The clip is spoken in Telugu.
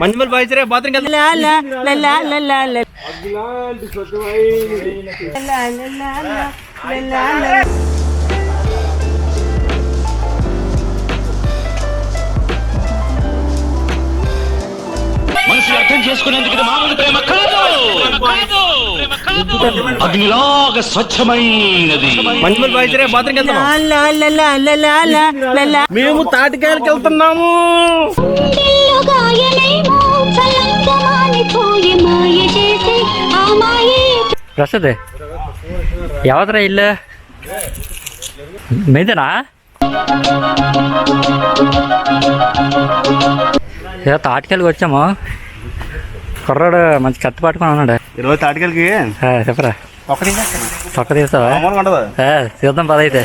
మంజుమల్ బాయ్. సరే బాత్రూమ్ మనుషులు అర్థం చేసుకునేందుకు మామూలు ప్రేమ కాదు. అగ్నిలాగ స్వచ్ఛమైనది. మంచి బాధితురే బాత్రూమ్కి వెళ్తాం మేము తాటికాయలకి వెళ్తున్నాము. ಪ್ರಸಾದ್ ఎవరా ఇల్లు? మీదనా? ఏదో తాటికెళ్ళి వచ్చాము. కుర్రాడు మంచి కత్తి పట్టుకుని ఉన్నాడు. ఇరవై తాటికలకి? చెప్పరా. ఒక్కటి ఒక్క తీస్తావా? చూద్దాం పదైతే.